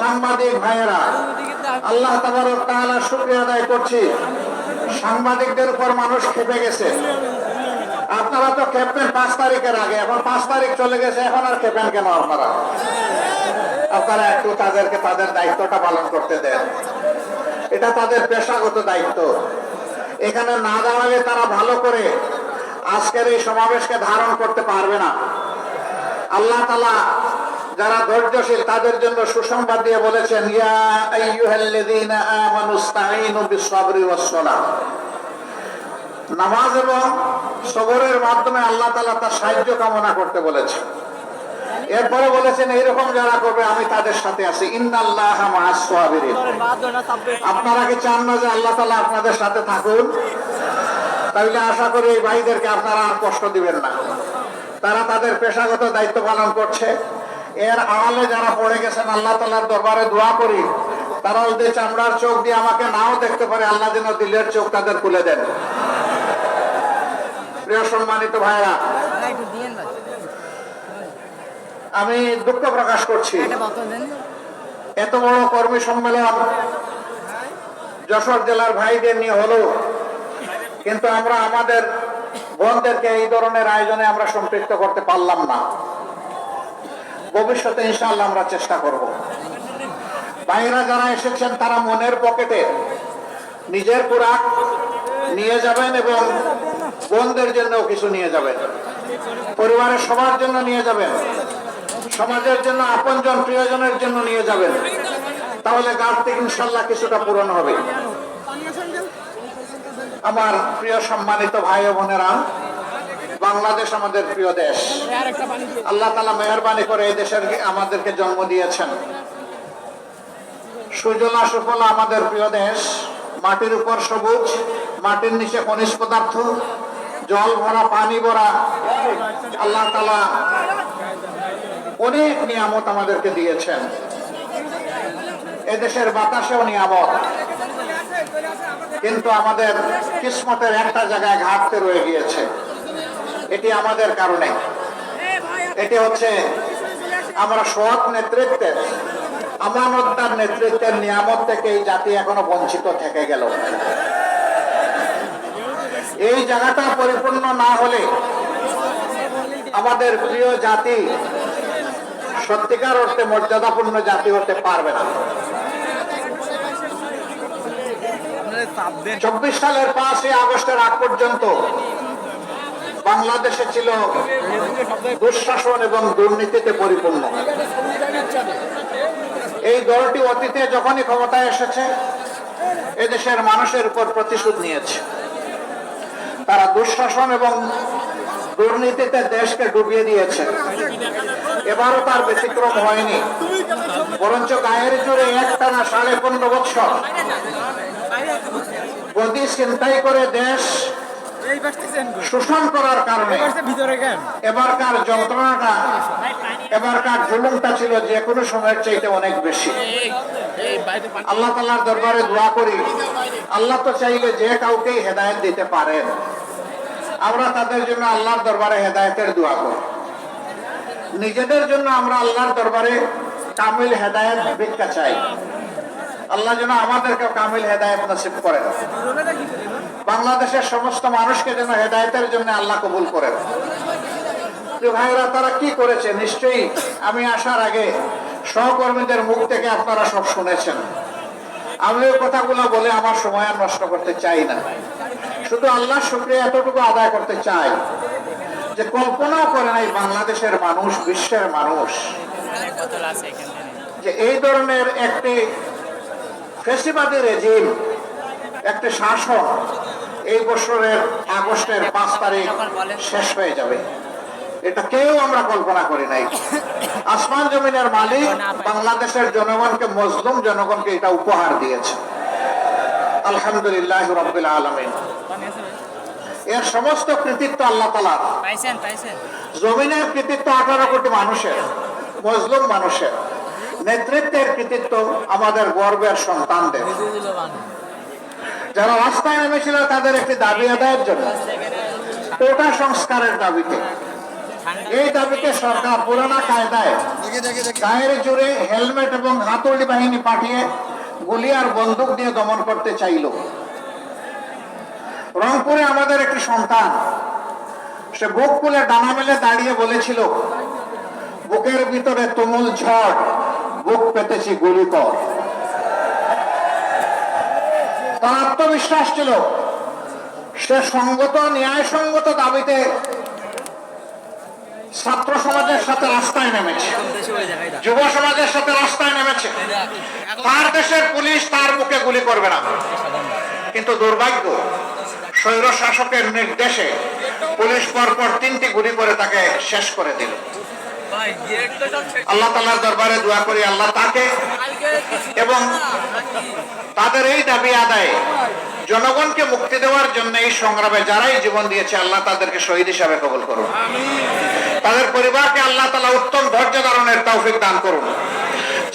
সাংবাদিক ভাইয়েরা, আল্লাহ তাআলা শুকরিয়া আদায় করছি। সাংবাদিকদের উপর মানুষ খেপে গেছে। আপনারা তো খেপবেন পাঁচ তারিখের আগে, এখন পাঁচ তারিখ চলে গেছে, এখন আর খেপেন কেন আপনারা? আপনারা একটু তাদেরকে তাদের দায়িত্বটা পালন করতে দেন। এটা তাদের পেশাগত দায়িত্ব। এখানে না দাঁড়ালে তারা ভালো করে আজকের এই সমাবেশকে ধারণ করতে পারবে না। আল্লাহ তালা যারা ধৈর্যশীল, তাদের জন্য সুসংবাদ দিয়ে বলেছেন নামাজ এবং সবরের মাধ্যমে আল্লাহ তালা তার সাহায্য কামনা করতে বলেছেন। এরপরে বলেছেন, এইরকম যারা করবে, আমি তাদের সাথে আছি। সাবিরিন আপনারা কি চান না যে আল্লাহ তালা আপনাদের সাথে থাকুন? তাহলে আশা করি এই ভাইদেরকে আপনারা আর কষ্ট দিবেন না। তারা তাদের পেশাগত দায়িত্ব পালন করছে। এর আড়ালে যারা পড়ে গেছেন, আল্লাহ তালার দরবারে দোয়া করি। তারা ওদের চামড়ার চোখ দিয়ে আমাকে নাও দেখতে পারে, আল্লাহ যেন দিলের চোখ তাদের খুলে দেন। প্রিয় সম্মানিত ভাইরা আমি দুঃখ প্রকাশ করছি। এত বড় কর্মী সম্মেলন যশোর জেলার ভাইদের নিয়ে হলো, কিন্তু আমরা আমাদের বোনদেরকে এই ধরনের আয়োজনে আমরা সম্পৃক্ত করতে পারলাম না। ভবিষ্যতে ইনশাল্লাহ আমরা চেষ্টা করব। বাইরা যারা এসেছেন, তারা মনের পকেটে নিজের পুরাক নিয়ে যাবেন এবং বোনদের জন্যও কিছু নিয়ে যাবেন। পরিবারের সবার জন্য নিয়ে যাবেন। সমাজের জন্য, আপনজন প্রিয়জনের জন্য নিয়ে যাবেন। তাহলে গাছটি ইনশাল্লাহ কিছুটা পূরণ হবে। আমার প্রিয় সম্মানিত ভাই বোনেরা বাংলাদেশ আমাদের প্রিয় দেশ। আল্লাহ তালা মেহরবানি করে এই দেশের আমাদেরকে জন্ম দিয়েছেন। সুজলা সুফলা আমাদের প্রিয় দেশ। মাটির উপর সবুজ, মাটির নিচে খনিজ পদার্থ, জল ভরা, পানি ভরা। আল্লাহ তালা অনেক নিয়ামত আমাদেরকে দিয়েছেন। এদেশের বাতাসেও নিয়ামত। কিন্তু আমাদের কিসমতের একটা জায়গায় ঘাটতে রয়ে গিয়েছে। এটি আমাদের কারণে। এটি হচ্ছে আমরা সৎ নেতৃত্বের আমানতদার নেতৃত্বের নিয়ামত থেকে এই জাতি এখনও বঞ্চিত থেকে গেল। এই জায়গাটা পরিপূর্ণ না হলে আমাদের প্রিয় জাতি সত্যিকার অর্থে মর্যাদাপূর্ণ জাতি হতে পারবে না। চব্বিশ সালের পাঁচই আগস্টের আগ পর্যন্ত বাংলাদেশে ছিল দুঃশাসন এবং দুর্নীতিতে পরিপূর্ণ। এই দলটি অতীতে যখনই ক্ষমতায় এসেছে, এদেশের মানুষের উপর প্রতিশোধ নিয়েছে। তারা দুঃশাসন এবং দুর্নীতিতে দেশকে ডুবিয়ে দিয়েছে। এবারও তার ব্যতিক্রম হয়নি। বরঞ্চ গায়ের জোরে একটানা সাড়ে পনেরো বৎসর। গতি চিন্তাই করে দেশ শোষণ করার কারণে এবারকার যন্ত্রণাটা এবারকার জুলুমটা ছিল যে কোনো সময়ের চাইতে অনেক বেশি। আল্লাহ তাল্লাহর দরবারে দোয়া করি। আল্লাহ তো চাইলে যে কাউকেই হেদায়েত দিতে পারেন। আমরা তাদের জন্য আল্লাহর দরবারে হেদায়েতের দোয়া করি। নিজেদের জন্য আমরা আল্লাহর দরবারে কামিল হেদায়েত ভিক্ষা চাই। আল্লাহ যেন আমাদেরকে কামিল হেদায়েত নসিব করেন বাংলাদেশের সমস্ত মানুষকে যেন হেদায়েতের জন্য আল্লাহ কবুল করেন ভাইরা তারা কি করেছে? নিশ্চয়ই আমি আসার আগে সহকর্মীদের মুখ থেকে আপনারা সব শুনেছেন। আমি ওই কথাগুলো বলে আমার সময় আর নষ্ট করতে চাই না। শুধু আল্লাহ শুক্রিয়া এতটুকু আদায় করতে চাই যে কল্পনাও করে নাই বাংলাদেশের মানুষ, বিশ্বের মানুষ, যে এই ধরনের একটি ফেসিবাদী রেজিম একটি শাসন এই বছরের আগস্টের পাঁচ তারিখ শেষ হয়ে যাবে। এটা কেউ আমরা কল্পনা করি নাই। আসমান জমিনের মালিক বাংলাদেশের জনগণকে মজলুম জনগণকে এটা উপহার দিয়েছে। আলহামদুলিল্লাহ রবিল আলমিন। এর সমস্ত কৃতিত্ব আল্লাহ তালা জমিনের কৃতিত্ব আঠারো কোটি মানুষের মজলুম মানুষের। নেতৃত্বের কৃতিত্ব আমাদের গর্বের সন্তানদের। যারা রাস্তায় নেমেছিল তাদের একটি দাবি আদায়ের জন্য। কোটা সংস্কারের দাবিতে। এই দাবিতে সরকার পুরানা কায়দায় গায়ের জোরে হেলমেট এবং হাতুড়ি বাহিনী পাঠিয়ে গুলি আর বন্দুক দিয়ে দমন করতে চাইল। রংপুরে আমাদের একটি সন্তান, সে বুক খুলে ডানা মেলে দাঁড়িয়ে বলেছিল, বুকের ভিতরে তুমুল ঝড়। বুক পেতেছি গুলি কর। তার আত্মবিশ্বাস ছিল, সে সঙ্গত, ন্যায়সঙ্গত দাবিতে ছাত্র সমাজের সাথে রাস্তায় নেমেছে, যুব সমাজের সাথে রাস্তায় নেমেছে। তার দেশের পুলিশ তার মুখে গুলি করবে না। কিন্তু দুর্ভাগ্য, স্বৈর শাসকের নির্দেশে পুলিশ পরপর তিনটি গুলি করে তাকে শেষ করে দিল। আল্লাহ তালার দরবারে দোয়া করি, আল্লাহ তাকে এবং তাদের এই দাবি আদায়ে, জনগণকে মুক্তি দেওয়ার জন্য এই সংগ্রামে যারাই জীবন দিয়েছে, আল্লাহ তাদেরকে শহীদ হিসাবে কবুল করুন। তাদের পরিবারকে আল্লাহ তালা উত্তম ধৈর্য ধারণের তৌফিক দান করুন।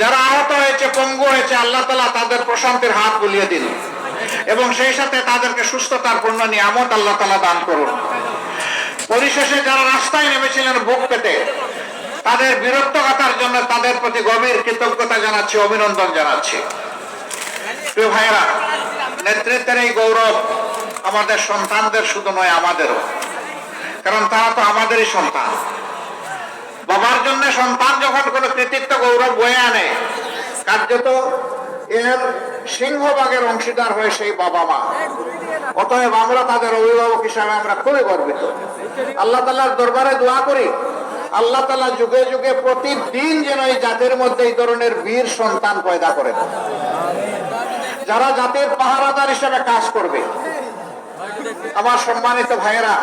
যারা আহত হয়েছে, পঙ্গু হয়েছে, আল্লাহ তালা তাদের প্রশান্তির হাত বুলিয়ে দিন। এবং সেই সাথে তাদেরকে সুস্থতার পূর্ণ নিয়ামত আল্লাহ তালা দান করুন। পরিশেষে যারা রাস্তায় নেমেছিলেন বুক পেতে তাদের বীরত্বগাতার জন্য তাদের প্রতি গভীর কৃতজ্ঞতা জানাচ্ছি, অভিনন্দন জানাচ্ছি। ভাইয়েরা, নেতৃত্বের এই গৌরব আমাদের সন্তানদের শুধু নয়, আমাদেরও। কারণ তারা তো আমাদেরই সন্তান। বাবার জন্য সন্তান যখন কোনো কৃতিত্ব গৌরব বয়ে আনে, কার্যত এর সিংহভাগের অংশীদার হয়ে সেই বাবা মা। অতএব আমরা তাদের অভিভাবক হিসাবে আমরা খুবই গর্বিত। আল্লাহ তালার দরবারে দোয়া করি আল্লাহ তালা যুগে যুগে প্রতিদিন যেন এই জাতির মধ্যে এই ধরনের বীর সন্তান পয়দা করেন যারা জাতির পাহারাদার হিসেবে কাজ করবে। আমার সম্মানিত ভাইয়েরা,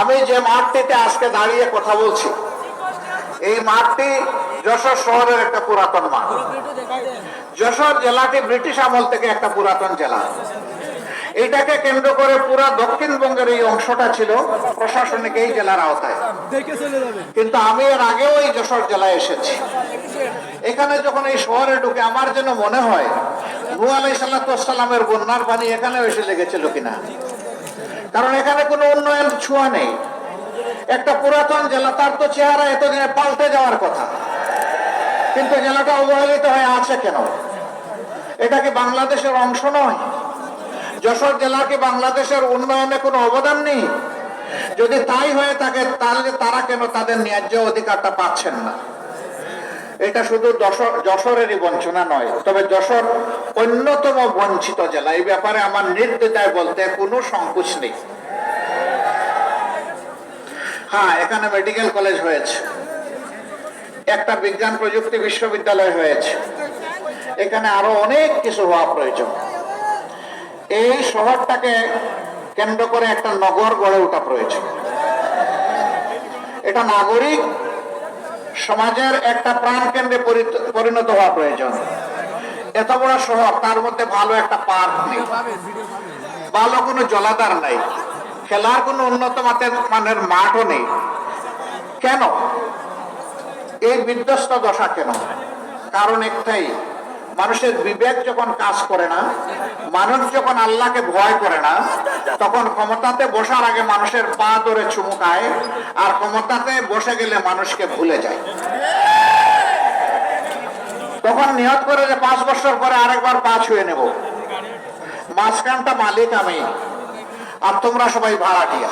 আমি যে মাঠটিতে আজকে দাঁড়িয়ে কথা বলছি, এই মাঠটি যশোর শহরের একটা পুরাতন মাঠ। যশোর জেলাটি ব্রিটিশ আমল থেকে একটা পুরাতন জেলা। এইটাকে কেন্দ্র করে পুরা দক্ষিণবঙ্গের এই অংশটা ছিল প্রশাসনিক এই জেলার আওতায়। কিন্তু আমি এর আগেও এই যশোর জেলায় এসেছি। এখানে যখন এই শহরে ঢুকে আমার যেন মনে হয় নু আলাই বন্যার পানি এখানেও এসে লেগেছিল কিনা। কারণ এখানে কোনো উন্নয়ন ছোঁয়া নেই। একটা পুরাতন জেলা তার তো চেহারা এতদিনে পাল্টে যাওয়ার কথা। কিন্তু জেলাটা অবহেলিত হয়ে আছে কেন? এটা কি বাংলাদেশের অংশ নয়? যশোর জেলাকে বাংলাদেশের উন্নয়নে কোনো অবদান নেই। যদি তাই হয়ে থাকে, তাহলে তারা কেন তাদের ন্যায্য অধিকারটা পাচ্ছেন না? এটা শুধু যশোরেরই বঞ্চনা নয়, তবে যশোর অন্যতম বঞ্চিত জেলা। এই ব্যাপারে আমার নির্দ্বিধায় বলতে কোনো সংকোচ নেই। হ্যাঁ এখানে মেডিকেল কলেজ হয়েছে, একটা বিজ্ঞান প্রযুক্তি বিশ্ববিদ্যালয় হয়েছে, এখানে আরও অনেক কিছু হওয়া প্রয়োজন। এই শহরটাকে কেন্দ্র করে একটা নগর গড়ে ওঠা প্রয়োজন। এটা নাগরিক সমাজের একটা প্রাণ কেন্দ্রে পরিণত হওয়া প্রয়োজন। এত বড় শহর, তার মধ্যে ভালো একটা পার্ক নেই। ভালো কোনো জলাধার নাই। খেলার কোনো উন্নত মানের মানের মাঠও নেই। কেন? এই বিধ্বস্ত দশা কেন? কারণ একটাই মানুষের বিবেক যখন কাজ করে না, মানুষ যখন আল্লাহকে ভয় করে না, তখন ক্ষমতাতে বসার আগে মানুষের পা ধরে চুমুকায় আর ক্ষমতাতে বসে গেলে মানুষকে ভুলে যায়। তখন নিয়ত করে যে পাঁচ বছর পরে আরেকবার পা ছুঁয়ে নেব। মাঝখানটা মালিক আমি, আর তোমরা সবাই ভাড়াটিয়া।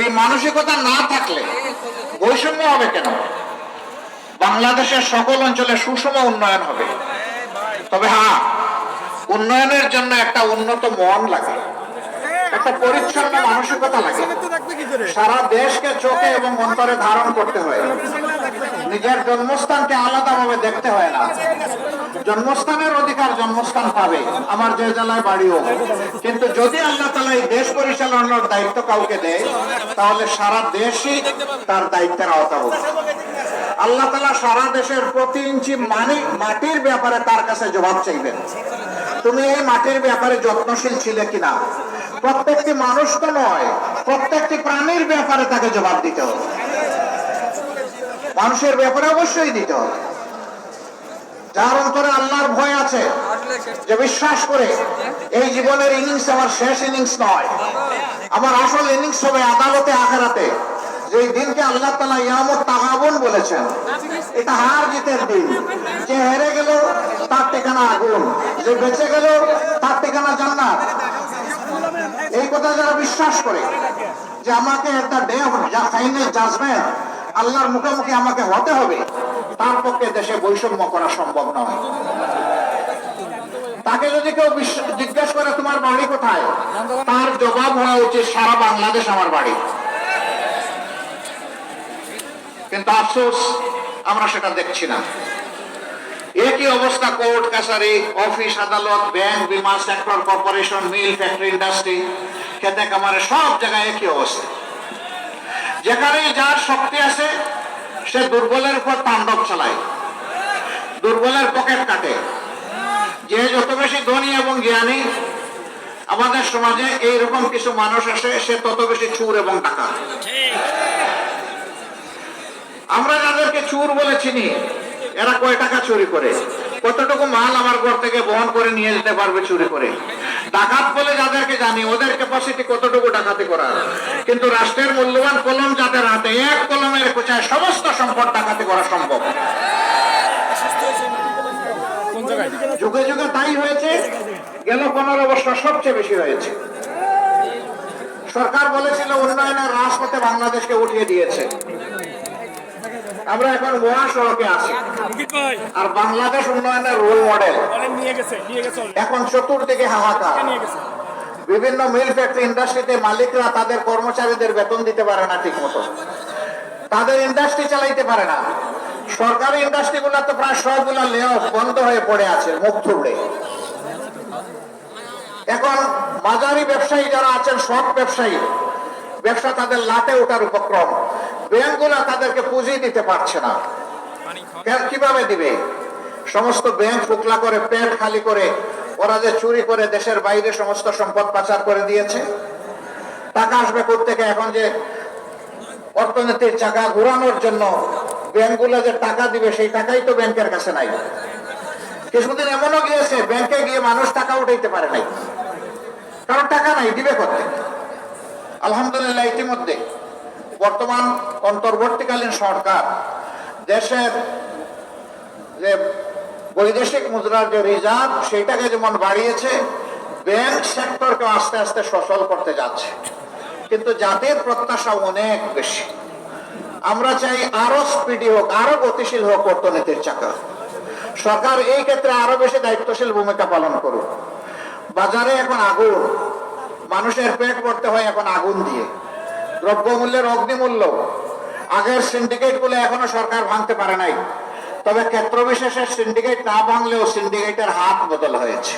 এই মানসিকতা না থাকলে বৈষম্য হবে কেন? বাংলাদেশের সকল অঞ্চলে সুষম উন্নয়ন হবে। তবে হ্যাঁ উন্নয়নের জন্য একটা উন্নত মন লাগে। একটা পরিচ্ছন্ন মানসিকতা লাগে। সারা দেশকে চোখে এবং অন্তরে ধারণ করতে হয়। নিজের জন্মস্থানকে আলাদাভাবে দেখতে হয় না। জন্মস্থানের অধিকার জন্মস্থান পাবে। আমার যে জেলায় বাড়ি হোক কিন্তু যদি আল্লাহ তালা এই দেশ পরিচালনার দায়িত্ব কাউকে দেয়, তাহলে সারা দেশই তার দায়িত্বের আওতাভুক্ত। আল্লাহ তালা সারা দেশের প্রতি ইঞ্চি মানি, মাটির ব্যাপারে তার কাছে জবাব চাইবেন। তুমি এই মাটির ব্যাপারে যত্নশীল ছিলে কিনা? প্রত্যেকটি মানুষ তো নয়, প্রত্যেকটি প্রাণীর ব্যাপারে তাকে জবাব দিতে হবে। মানুষের ব্যাপারে অবশ্যই দিতে হবে। যার অন্তরে আল্লাহর ভয় আছে, যে বিশ্বাস করে, এই জীবনের ইনিংস আমার শেষ ইনিংস নয়। আমার আসল ইনিংস হবে আদালতে, আখেরাতে। যে দিনকে আল্লাহ তালা ইয়ামত তাগাবন বলেছেন, এটা হার জিতের দিন। যে হেরে গেল তার ঠিকানা আগুন, যে বেঁচে গেল তার ঠিকানা জান্নাত। এই কথা যারা বিশ্বাস করে যে আমাকে একটা ডে ফাইনাল জাজমেন্ট আল্লাহর মুখোমুখি আমাকে হতে হবে, তার পক্ষে দেশে বৈষম্য করা সম্ভব নয়। তাকে যদি কেউ জিজ্ঞেস করে, তোমার বাড়ি কোথায়? তার জবাব হওয়া উচিত সারা বাংলাদেশ আমার বাড়ি। কিন্তু আফসোস, আমরা সেটা দেখছি না। একই অবস্থা কোর্ট, কাছারি, অফিস, আদালত, ব্যাংক, বিমা, sector, corporation, mill, factory, industry, খেতে কামারে সব জায়গায় একই অবস্থা। যেখানে যার শক্তি আছে, সে দুর্বলের উপর তাণ্ডব চালায়। দুর্বলের পকেট কাটে। যে যত বেশি ধনী এবং জ্ঞানী আমাদের সমাজে এইরকম কিছু মানুষ আসে, সে তত বেশি চুর এবং টাকা আমরা যাদেরকে চুর বলে চিনি এরা কয় টাকা চুরি করে? কতটুকু মাল আমার ঘর থেকে বহন করে নিয়ে যেতে পারবে চুরি করে? ডাকাত বলে যাদেরকে জানি ওদের ক্যাপাসিটি কতটুকু ডাকাতি করার কিন্তু রাষ্ট্রের মূল্যবান কলম যাদের হাতে এক কলমের কোচায় সমস্ত সম্পদ ডাকাতি করা সম্ভব। যুগে যুগে তাই হয়েছে গেল পনেরো বছর সবচেয়ে বেশি হয়েছে। সরকার বলেছিল উন্নয়নের রাজপথে বাংলাদেশকে উঠিয়ে দিয়েছে। আমরা এখন মহাসড়কে আছি। আর বাংলাদেশ উন্নয়নের রোল মডেল এখন চতুর্দিকে হাহাকার। বিভিন্ন মিল ফ্যাক্টরি ইন্ডাস্ট্রিতে মালিকরা তাদের কর্মচারীদের বেতন দিতে পারে না ঠিক মতো তাদের ইন্ডাস্ট্রি চালাইতে পারে না। সরকারি ইন্ডাস্ট্রি গুলা তো প্রায় সবগুলা লে বন্ধ হয়ে পড়ে আছে মুখ থুবড়ে। এখন বাজারি ব্যবসায়ী যারা আছেন সব ব্যবসায়ী ব্যবসা তাদের লাটে ওঠার উপক্রম। ব্যাংকগুলা তাদেরকে পুঁজি দিতে পারছে না। কীভাবে দিবে? সমস্ত ব্যাংক ফুকলা করে, পেট খালি করে, ওরা যে চুরি করে দেশের বাইরে সমস্ত সম্পদ পাচার করে দিয়েছে। টাকা আসবে থেকে এখন যে অর্থনীতির চাকা ঘুরানোর জন্য ব্যাংকগুলো যে টাকা দিবে, সেই টাকাই তো ব্যাংকের কাছে নাই। কিছুদিন এমনও গিয়েছে, ব্যাংকে গিয়ে মানুষ টাকা উঠাইতে পারে নাই। কারণ টাকা নাই, দিবে করতে আলহামদুলিল্লাহ, ইতিমধ্যে। বর্তমান অন্তর্বর্তীকালীন সরকার, দেশের যে বৈদেশিক মুদ্রার যে রিজার্ভ সেটাকে যেমন বাড়িয়েছে, ব্যাংক সেক্টরকে আস্তে আস্তে সচল করতে যাচ্ছে। কিন্তু জাতির প্রত্যাশা অনেক বেশি। আমরা চাই আরও স্পিডি হোক, আরও গতিশীল হোক অর্থনীতির চাকা। সরকার এই ক্ষেত্রে আরও বেশি দায়িত্বশীল ভূমিকা পালন করুক। বাজারে এখন আগুন, মানুষের পেট ভরতে হয় এখন আগুন দিয়ে। দ্রব্যমূল্যের অগ্নিমূল্য। আগের সিন্ডিকেটগুলো এখনও সরকার ভাঙতে পারে নাই। তবে ক্ষেত্র বিশেষে সিন্ডিকেট না ভাঙলেও সিন্ডিকেটের হাত বদল হয়েছে।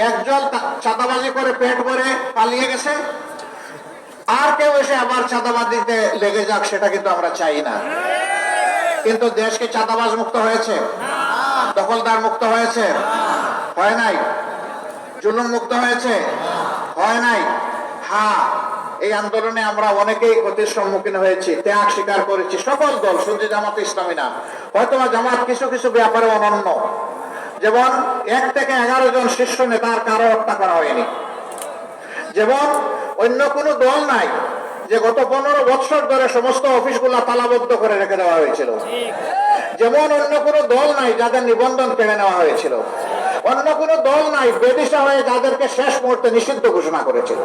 একজন চাঁদাবাজি করে পেট ভরে পালিয়ে গেছে। আর কেউ এসে আবার চাঁদাবাজিতে লেগে যাক, সেটা কিন্তু আমরা চাই না। কিন্তু দেশকে চাঁদাবাজ মুক্ত হয়েছে। দখলদার মুক্ত হয়েছে। হয় নাই? জুলুম মুক্ত হয়েছে। হয় নাই? হ্যাঁ এই আন্দোলনে আমরা অনেকেই ক্ষতির সম্মুখীন হয়েছি ত্যাগ স্বীকার করেছি সকল দল শুধু জামাত ইসলামী না হয়তো জামাত কিছু কিছু ব্যাপারে অনন্য। যেমন এক থেকে এগারো জন শীর্ষ নেতার কারও হত্যা করা হয়নি। যেমন অন্য কোনো দল নাই যে গত পনেরো বছর ধরে সমস্ত অফিসগুলা তালাবদ্ধ করে রেখে দেওয়া হয়েছিল। যেমন অন্য কোনো দল নাই যাদের নিবন্ধন কেড়ে নেওয়া হয়েছিল। অন্য কোনো দল নাই বেদিশা হয়ে তাদেরকে শেষ মুহূর্তে নিষিদ্ধ ঘোষণা করেছিল।